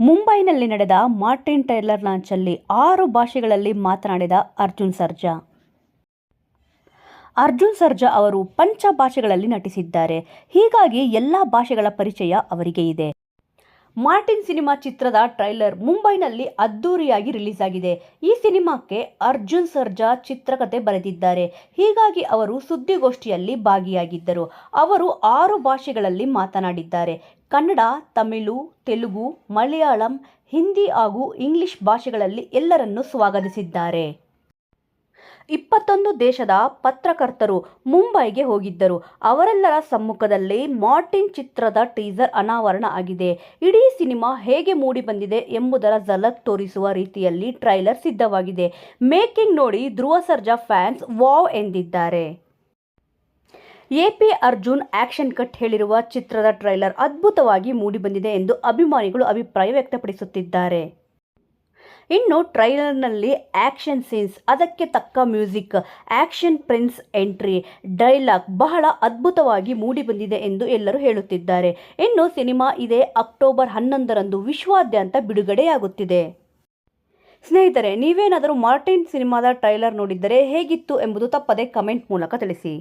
ಮುಂಬೈನಲ್ಲಿ ನಡೆದ Martin tailor ಲಾಂಚಲ್ಲಿ ಆರು ಭಾಷೆಗಳಲ್ಲಿ ಮಾತನಾಡಿದ ಅರ್ಜುನ್ ಸರ್ಜಾ. ಅರ್ಜುನ್ ಸರ್ಜಾ ಅವರು ಪಂಚ ಭಾಷೆಗಳಲ್ಲಿ ನಟಿಸಿದ್ದಾರೆ. ಹೀಗಾಗಿ ಎಲ್ಲ ಭಾಷೆಗಳ ಪರಿಚಯ ಅವರಿಗೆ ಇದೆ. ಮಾರ್ಟಿನ್ ಸಿನಿಮಾ ಚಿತ್ರದ ಟ್ರೈಲರ್ ಮುಂಬೈನಲ್ಲಿ ಅದ್ದೂರಿಯಾಗಿ ರಿಲೀಸ್ ಆಗಿದೆ ಈ ಸಿನಿಮಾಕ್ಕೆ ಅರ್ಜುನ್ ಸರ್ಜಾ ಚಿತ್ರಕಥೆ ಬರೆದಿದ್ದಾರೆ. ಹೀಗಾಗಿ ಅವರು ಸುದ್ದಿಗೋಷ್ಠಿಯಲ್ಲಿ ಭಾಗಿಯಾಗಿದ್ದರು. ಅವರು ಆರು ಭಾಷೆಗಳಲ್ಲಿ ಮಾತನಾಡಿದ್ದಾರೆ. ಕನ್ನಡ, ತಮಿಳು, ತೆಲುಗು, ಮಲಯಾಳಂ, ಹಿಂದಿ ಹಾಗೂ ಇಂಗ್ಲಿಷ್ ಭಾಷೆಗಳಲ್ಲಿ ಎಲ್ಲರನ್ನೂ ಸ್ವಾಗತಿಸಿದ್ದಾರೆ. ಇಪ್ಪತ್ತೊಂದು ದೇಶದ ಪತ್ರಕರ್ತರು ಮುಂಬೈಗೆ ಹೋಗಿದ್ದರು. ಅವರೆಲ್ಲರ ಸಮ್ಮುಖದಲ್ಲಿ ಮಾರ್ಟಿನ್ ಚಿತ್ರದ ಟೀಸರ್ ಅನಾವರಣ ಆಗಿದೆ. ಇಡೀ ಸಿನಿಮಾ ಹೇಗೆ ಮೂಡಿಬಂದಿದೆ ಎಂಬುದರ ಝಲಕ್ ತೋರಿಸುವ ರೀತಿಯಲ್ಲಿ ಟ್ರೈಲರ್ ಸಿದ್ಧವಾಗಿದೆ. ಮೇಕಿಂಗ್ ನೋಡಿ ಧ್ರುವ ಸರ್ಜಾ ಫ್ಯಾನ್ಸ್ ವಾವ್ ಎಂದಿದ್ದಾರೆ. ಎಪಿ ಅರ್ಜುನ್ ಆಕ್ಷನ್ ಕಟ್ ಹೇಳಿರುವ ಚಿತ್ರದ ಟ್ರೈಲರ್ ಅದ್ಭುತವಾಗಿ ಮೂಡಿಬಂದಿದೆ ಎಂದು ಅಭಿಮಾನಿಗಳು ಅಭಿಪ್ರಾಯ ವ್ಯಕ್ತಪಡಿಸುತ್ತಿದ್ದಾರೆ. ಇನ್ನು ಟ್ರೈಲರ್ನಲ್ಲಿ ಆ್ಯಕ್ಷನ್ ಸೀನ್ಸ್, ಅದಕ್ಕೆ ತಕ್ಕ music action prince entry, dialogue ಬಹಳ ಅದ್ಭುತವಾಗಿ ಮೂಡಿಬಂದಿದೆ ಎಂದು ಎಲ್ಲರೂ ಹೇಳುತ್ತಿದ್ದಾರೆ. ಇನ್ನು ಸಿನಿಮಾ ಇದೇ ಅಕ್ಟೋಬರ್ ಹನ್ನೊಂದರಂದು ವಿಶ್ವಾದ್ಯಂತ ಬಿಡುಗಡೆಯಾಗುತ್ತಿದೆ. ಸ್ನೇಹಿತರೆ, ನೀವೇನಾದರೂ ಮಾರ್ಟಿನ್ ಸಿನಿಮಾದ ಟ್ರೈಲರ್ ನೋಡಿದ್ದರೆ ಹೇಗಿತ್ತು ಎಂಬುದು ತಪ್ಪದೆ ಕಮೆಂಟ್ ಮೂಲಕ ತಿಳಿಸಿ.